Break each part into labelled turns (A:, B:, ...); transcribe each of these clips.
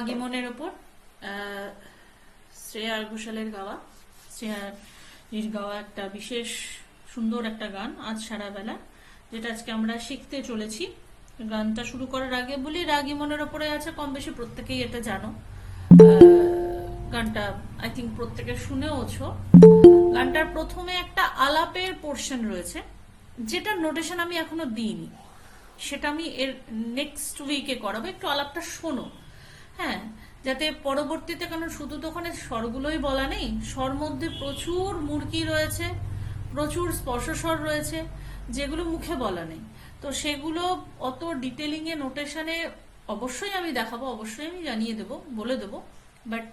A: আগিমনের ওপর শ্রেয়া ঘোষালের গাওয়া শ্রেয়া গাওয়া একটা বিশেষ সুন্দর একটা গান আজ সারাবেলা যেটা আজকে আমরা শিখতে চলেছি গানটা শুরু করার আগে বলি রাগি মনের ওপরে আছে কম বেশি প্রত্যেকেই এটা জানো গানটা আই থিঙ্ক প্রত্যেকে শুনেওছো গানটার প্রথমে একটা আলাপের পোর্শন রয়েছে যেটা নোটেশন আমি এখনো দিইনি সেটা আমি এর নেক্সট উইকে করাবো একটু আলাপটা শোনো হ্যাঁ যাতে পরবর্তীতে কারণ শুধু তো ওখানে স্বরগুলোই বলা নেই স্বর মধ্যে প্রচুর মুরকি রয়েছে প্রচুর স্পর্শস্বর রয়েছে যেগুলো মুখে বলা নেই তো সেগুলো অত ডিটেলিংয়ে নোটেশনে অবশ্যই আমি দেখাবো অবশ্যই আমি জানিয়ে দেবো বলে দেবো বাট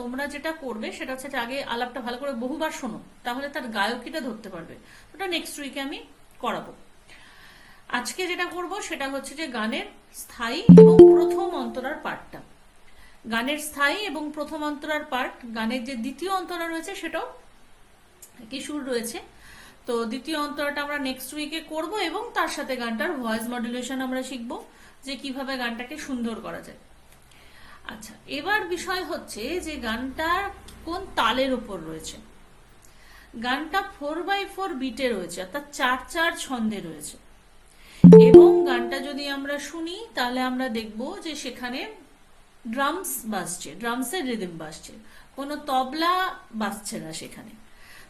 A: তোমরা যেটা করবে সেটা হচ্ছে আগে আলাপটা ভালো করে বহুবার শোনো তাহলে তার গায়কিটা ধরতে পারবে ওটা নেক্সট উইকে আমি করাবো আজকে যেটা করব সেটা হচ্ছে যে গানের স্থায়ী এবং প্রথম অন্তরার পাঠটা গানের স্থায়ী এবং প্রথম অন্তরার পার্ট গানের যে দ্বিতীয় অন্তরা রয়েছে সেটাও কিশোর রয়েছে তো দ্বিতীয় অন্তরাটা আমরা নেক্সট উইকে করব এবং তার সাথে গানটার ভয়েস মডুলেশন আমরা শিখব যে কিভাবে গানটাকে সুন্দর করা যায় আচ্ছা এবার বিষয় হচ্ছে যে গানটা কোন তালের উপর রয়েছে গানটা ফোর বাই ফোর বিটে রয়েছে অর্থাৎ চার চার ছন্দে রয়েছে এবং গানটা যদি আমরা শুনি তাহলে আমরা দেখব যে সেখানে ড্রামস বাজছে ড্রামসের রিদিম বাজছে কোনো তবলা বাজছে না সেখানে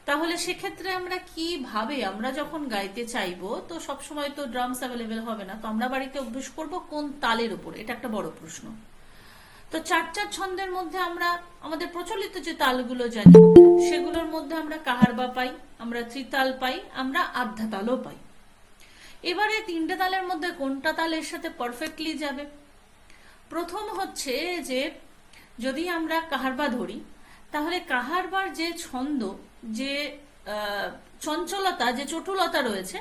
A: তাহলে সেক্ষেত্রে আমরা কিভাবে আমরা যখন গাইতে চাইবো তো সবসময় তো ড্রামস অ্যাভেলেবেল হবে না তো আমরা বাড়িতে অভ্যেস করব কোন তালের উপর এটা একটা বড় প্রশ্ন তো চার চার ছন্দের মধ্যে আমরা আমাদের প্রচলিত যে তালগুলো জানি সেগুলোর মধ্যে আমরা কাহারবা পাই আমরা ত্রিতাল পাই আমরা আধ্যা তালও পাই এবারে তিনটে তালের মধ্যে কোনটা তাল এর সাথে পারফেক্টলি যাবে প্রথম হচ্ছে যে যদি আমরা কাহারবা ধরি তাহলে কাহারবার যে ছন্দ যে চঞ্চলতা যে চটুলতা রয়েছে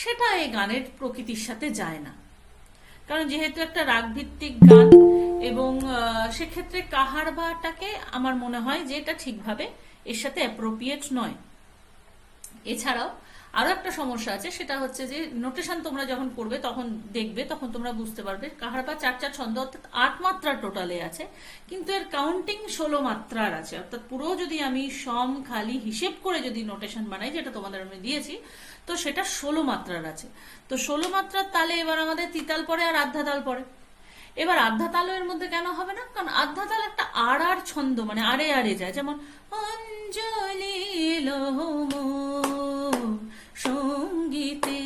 A: সেটা এই গানের প্রকৃতির সাথে যায় না কারণ যেহেতু একটা রাগভিত্তিক গান এবং সেক্ষেত্রে কাহারবাটাকে আমার মনে হয় যে এটা ঠিকভাবে এর সাথে অ্যাপ্রোপ্রিয়েট নয় এছাড়াও আরও একটা সমস্যা আছে সেটা হচ্ছে যে নোটেশন তোমরা যখন করবে তখন দেখবে তখন তোমরা বুঝতে পারবে কাহার বা চার চার ছন্দ অর্থাৎ আট মাত্রা টোটালে আছে কিন্তু এর কাউন্টিং ষোলো মাত্রার আছে অর্থাৎ পুরো যদি আমি সম খালি হিসেব করে যদি নোটেশন বানাই যেটা তোমাদের আমি দিয়েছি তো সেটা ষোলো মাত্রার আছে তো ষোলো মাত্রার তালে এবার আমাদের তিতাল পরে আর তাল পরে এবার তাল এর মধ্যে কেন হবে না কারণ তাল একটা আর আর ছন্দ মানে আরে আরে যায় যেমন অঞ্জলি লোহ সঙ্গীতে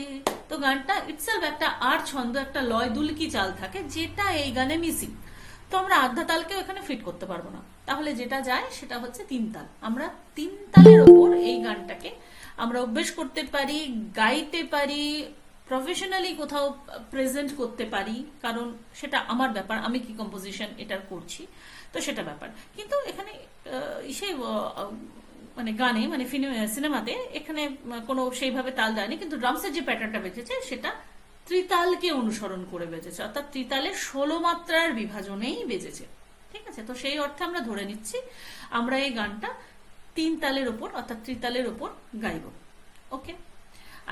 A: তো গানটা ইটসেলফ একটা আর ছন্দ একটা লয় দুলকি চাল থাকে যেটা এই গানে মিসিং তো আমরা আধা তালকেও এখানে ফিট করতে পারবো না তাহলে যেটা যায় সেটা হচ্ছে তিন তাল আমরা তিন তালের ওপর এই গানটাকে আমরা অভ্যেস করতে পারি গাইতে পারি প্রফেশনালি কোথাও প্রেজেন্ট করতে পারি কারণ সেটা আমার ব্যাপার আমি কি কম্পোজিশন এটার করছি তো সেটা ব্যাপার কিন্তু এখানে সেই মানে গানে মানে সিনেমাতে এখানে কোনো সেইভাবে তাল দেয়নি কিন্তু ড্রামসের যে প্যাটার্নটা বেঁচেছে সেটা ত্রিতালকে অনুসরণ করে বেঁচেছে অর্থাৎ ত্রিতালে ষোলো মাত্রার বিভাজনেই বেঁচেছে ঠিক আছে তো সেই অর্থে আমরা ধরে নিচ্ছি আমরা এই গানটা তিন তালের ওপর অর্থাৎ ত্রিতালের ওপর গাইব ওকে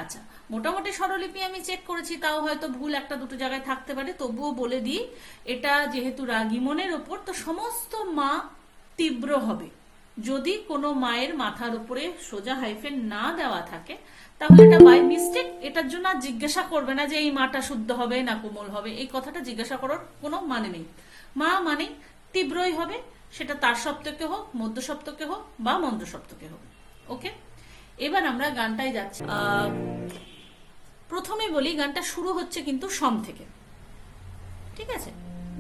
A: আচ্ছা মোটামুটি স্বরলিপি আমি চেক করেছি তাও হয়তো ভুল একটা দুটো জায়গায় থাকতে পারে তবুও বলে দিই এটা যেহেতু রাগিমনের ওপর তো সমস্ত মা তীব্র হবে যদি কোনো মায়ের মাথার উপরে সোজা হাইফেন না দেওয়া থাকে তাহলে এটা বাই মিস্টেক এটার জন্য জিজ্ঞাসা করবে না যে এই মাটা শুদ্ধ হবে না কোমল হবে এই কথাটা জিজ্ঞাসা করার কোনো মানে নেই মা মানে তীব্রই হবে সেটা তার সপ্তকে হোক মধ্য সপ্তকে হোক বা মন্দ সপ্তকে হোক ওকে এবার আমরা গানটাই যাচ্ছি প্রথমে বলি গানটা শুরু হচ্ছে কিন্তু সম থেকে ঠিক আছে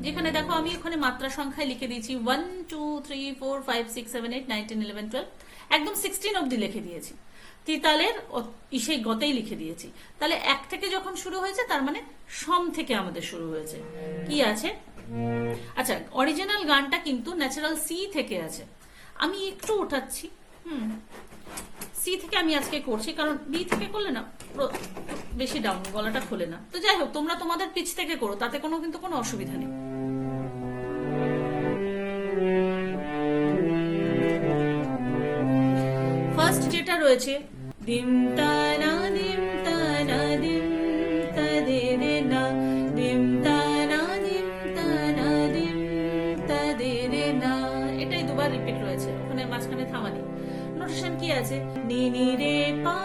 A: যেখানে দেখো আমি এখানে মাত্রা সংখ্যায় লিখে দিয়েছি one two three four five six seven eight nineteen eleven twelve একদম সিক্সটিন অব্দি লিখে দিয়েছি তিতালের ইসে গতেই লিখে দিয়েছি তাহলে এক থেকে যখন শুরু হয়েছে তার মানে সম থেকে আমাদের শুরু হয়েছে কি আছে আচ্ছা অরিজিনাল গানটা কিন্তু ন্যাচারাল সি থেকে আছে আমি একটু উঠাচ্ছি হুম সি থেকে আমি আজকে করছি কারণ বি থেকে করলে না বেশি ডাউন গলাটা খোলে না তো যাই হোক তোমরা তোমাদের পিচ থেকে করো তাতে কোনো কিন্তু কোনো অসুবিধা নেই রয়েছে দিম তারা দিম তানা দিম তাদে রে না না এটাই দুবার রিপিট রয়েছে ওখানে মাঝখানে থামা নেই নোটেশন কি আছে নিনি রে পা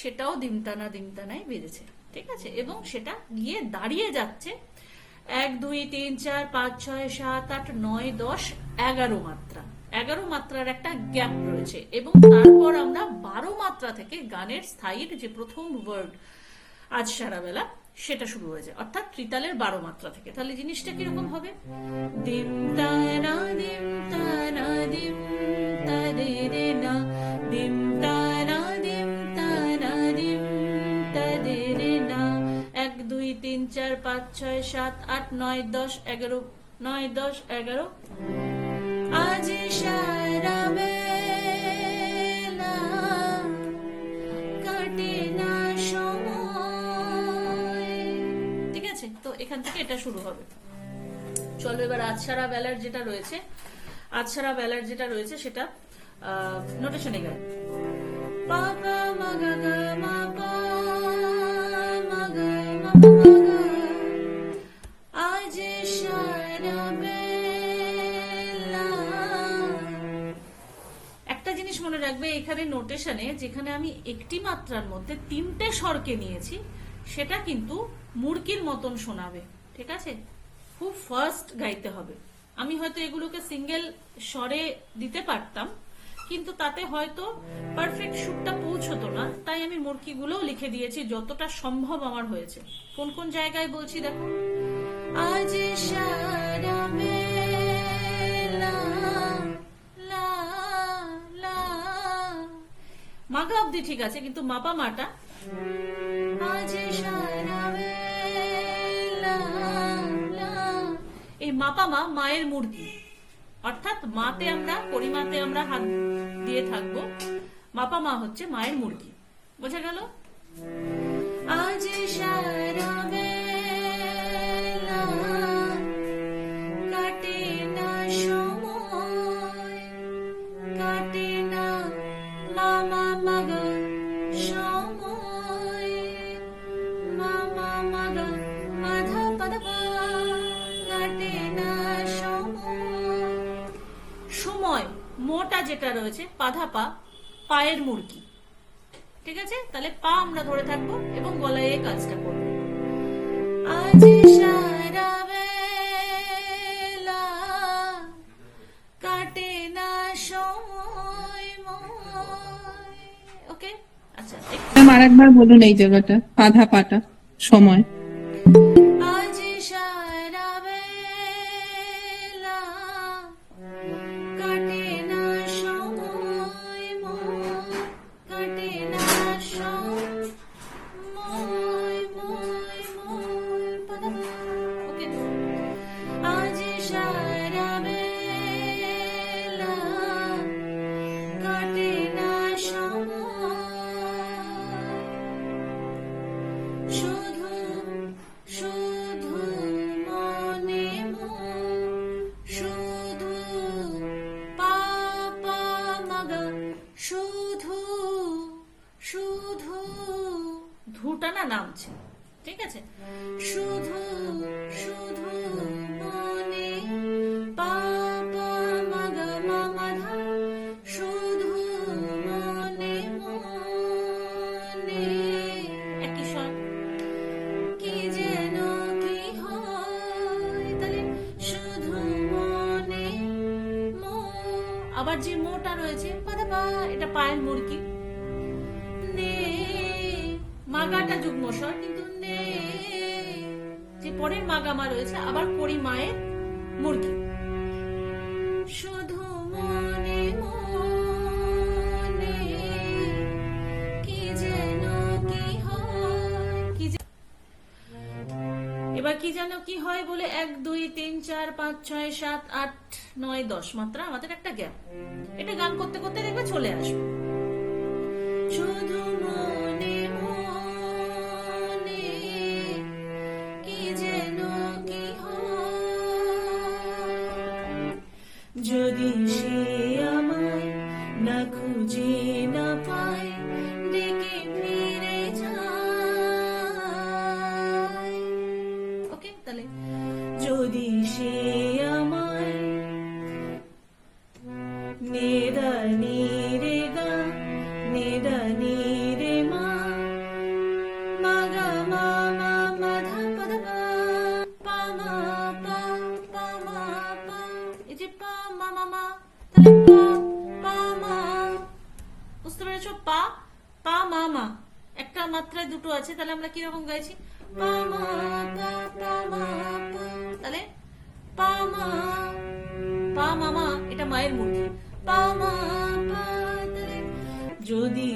A: সেটাও দিমটানা দিমটানায় বেড়েছে ঠিক আছে এবং সেটা গিয়ে দাঁড়িয়ে যাচ্ছে এক দুই তিন চার পাঁচ ছয় সাত আট নয় দশ এগারো মাত্রা এগারো মাত্রার একটা গ্যাপ রয়েছে এবং তারপর আমরা বারো মাত্রা থেকে গানের স্থায়ীর যে প্রথম ওয়ার্ড আজ সারাবেলা সেটা শুরু হয়ে যায় অর্থাৎ ত্রিতালের বারো মাত্রা থেকে তাহলে জিনিসটা কিরকম হবে দেবতারা দেবতারা পাঁচ ছয় সাত আট নয় দশ এগারো নয় দশ এগারো আজ সারা ঠিক আছে তো এখান থেকে এটা শুরু হবে চলো এবার আজ বেলার যেটা রয়েছে আজ বেলার যেটা রয়েছে সেটা নোটেশনে গেল পা পা মা গা মা মানে আমি একটি মাত্রার মধ্যে তিনটে স্বরকে নিয়েছি সেটা কিন্তু মুরগির মতন শোনাবে ঠিক আছে খুব ফার্স্ট গাইতে হবে আমি হয়তো এগুলোকে সিঙ্গেল স্বরে দিতে পারতাম কিন্তু তাতে হয়তো পারফেক্ট সুরটা পৌঁছতো না তাই আমি মুরকিগুলোও লিখে দিয়েছি যতটা সম্ভব আমার হয়েছে কোন কোন জায়গায় বলছি দেখো আজ অব্দি ঠিক আছে কিন্তু মাপা মাটা এই মাপা মা মায়ের মূর্তি অর্থাৎ মাতে আমরা পরিমাতে আমরা হাত দিয়ে থাকবো মাপা মা হচ্ছে মায়ের মুরগি বোঝা গেল আজ সারা হয়েছে পাধা পা পায়ের মুরগি ঠিক আছে তাহলে পা আমরা ধরে থাকবো এবং গলায় এই কাজটা করবো আচ্ছা, আর একবার বলুন এই জায়গাটা পাধা পাটা সময় না নামছে ঠিক আছে শুধু শুধু মাগাটা যুগ্ম স্বর কিন্তু যে পরের মাগামা রয়েছে আবার করি মায়ের মুরগি শুধু মনে এবার কি যেন কি হয় বলে এক দুই তিন চার পাঁচ ছয় সাত আট নয় দশ মাত্রা আমাদের একটা গ্যাপ এটা গান করতে করতে দেখবে চলে আসবে যদি সে পা মা মা একটা মাত্রায় দুটো আছে তাহলে আমরা কিরকম গাইছি পা মা পা পা মা তাহলে পা মা পা মামা এটা মায়ের মুখে পা মা যদি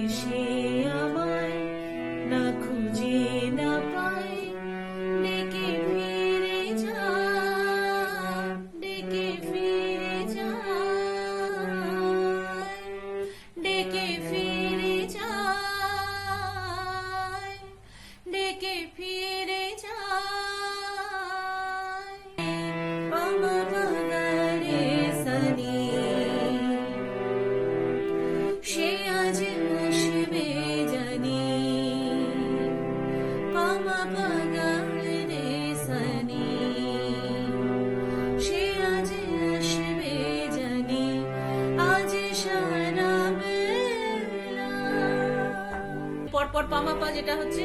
A: দিকে ফিরে যায় সানি সে আজ হাসবে জানি পামা রে সানি সে আজ আসবে জানি আজ সারা পরপর পামাপা যেটা হচ্ছে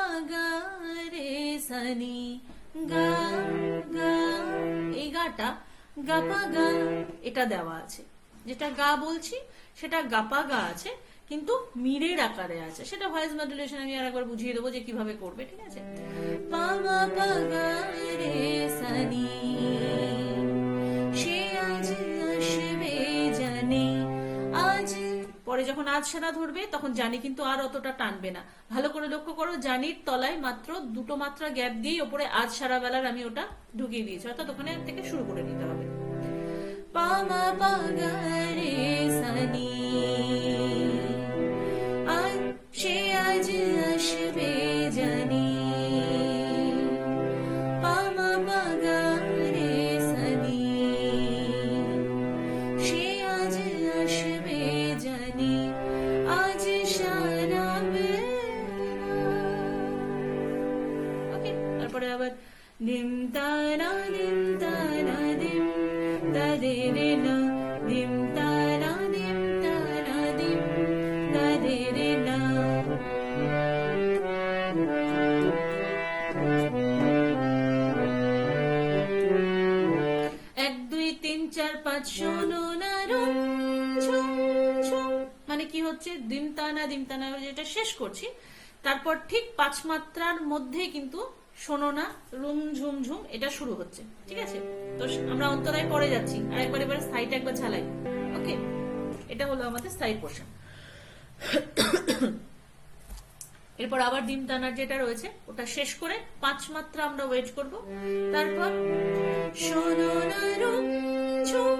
A: সানি এই গাটা গাপা গা এটা দেওয়া আছে যেটা গা বলছি সেটা গাপা গা আছে কিন্তু মিরের আকারে আছে সেটা ভয়েস মডুলেশন আমি আর একবার বুঝিয়ে দেবো যে কিভাবে করবে ঠিক আছে পা মা পা গা রে সানি পরে যখন আধসানা ধরবে তখন জানি কিন্তু আর অতটা টানবে না ভালো করে লক্ষ্য করো জানির তলায় মাত্র দুটো মাত্রা গ্যাপ দিয়েই ওপরে আজ সারা বেলার আমি ওটা ঢুকিয়ে দিয়েছি অর্থাৎ ওখানে থেকে শুরু করে নিতে হবে সানি সে আজ আসবে মানে কি হচ্ছে দিমতানা দিমতানা যেটা শেষ করছি তারপর ঠিক পাঁচ মাত্রার মধ্যে কিন্তু শোনো না রুম ঝুম ঝুম এটা শুরু হচ্ছে ঠিক আছে তো আমরা অন্তরায় পরে যাচ্ছি আর একবার এবার স্থায়ীটা একবার ঝালাই ওকে এটা হলো আমাদের স্থায়ী পোর্শন এরপর আবার ডিম টানার যেটা রয়েছে ওটা শেষ করে পাঁচ মাত্রা আমরা ওয়েট করব তারপর শোনো না রুম ঝুম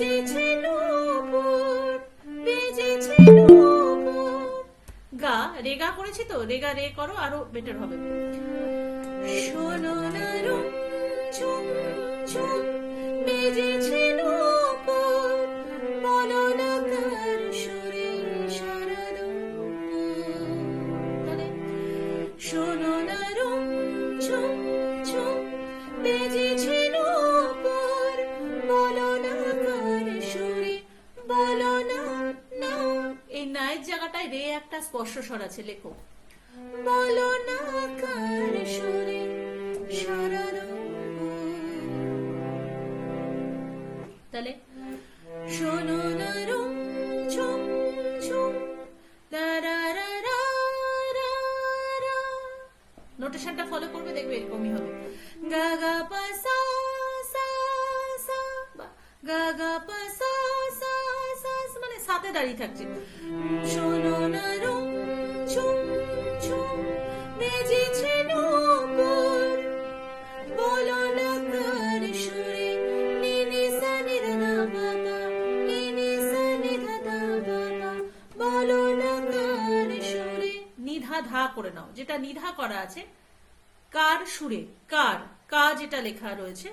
A: রেগা রে করো আরো বেটার হবে মানে? এই জায়গাটায় রে একটা স্পর্শ স্বর আছে লেখো মলনাকার সুরে সারানো তাহলে শোনো না রুম ঝুম ঝুম নোটেশনটা ফলো করবে দেখবে এরকমই হবে গা গা পা সা সা সা গা গা পা সা সা মানে সাথে দাঁড়িয়ে থাকছে শোনো না রুম করে নাও যেটা নিধা করা আছে কার সুরে কার কা যেটা লেখা রয়েছে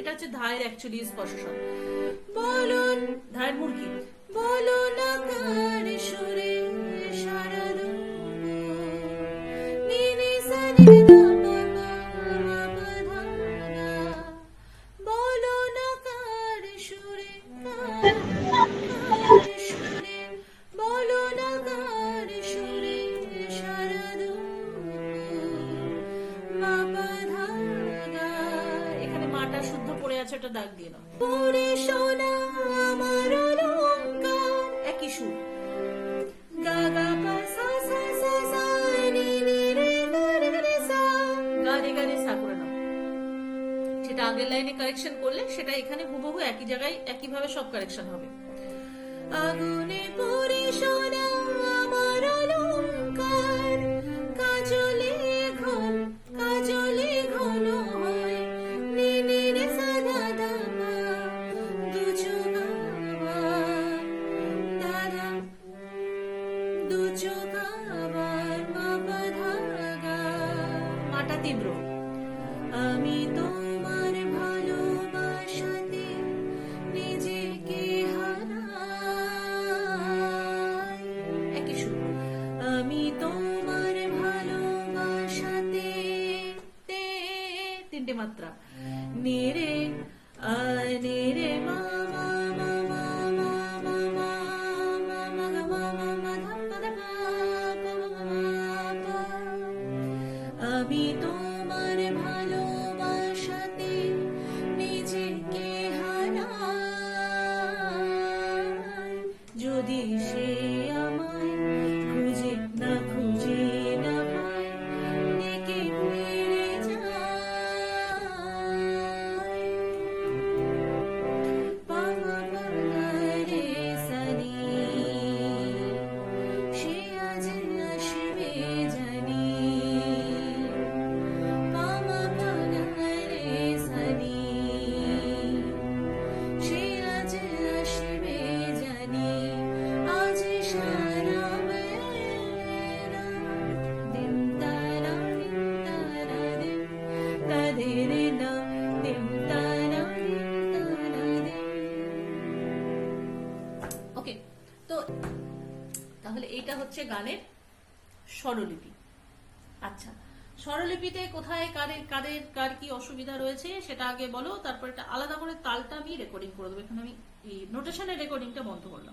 A: এটা হচ্ছে ধায়ের অ্যাকচুয়ালি স্পর্শ শব্দ ছোট দাগ দিয়ে নাও একই সুর সা সা সা নি নি রে সা সা করে সেটা আগের লাইনে কারেকশন করলে সেটা এখানে হুবহু একই জায়গায় একইভাবে সব কারেকশন হবে আগুনে পুরে সোনা lembro hábitos. হচ্ছে গানের স্বরলিপি আচ্ছা স্বরলিপিতে কোথায় কাদের কাদের কার কি অসুবিধা রয়েছে সেটা আগে বলো তারপর একটা আলাদা করে তালটা আমি রেকর্ডিং করে দেবো এখানে আমি এই নোটেশনের রেকর্ডিংটা বন্ধ করলাম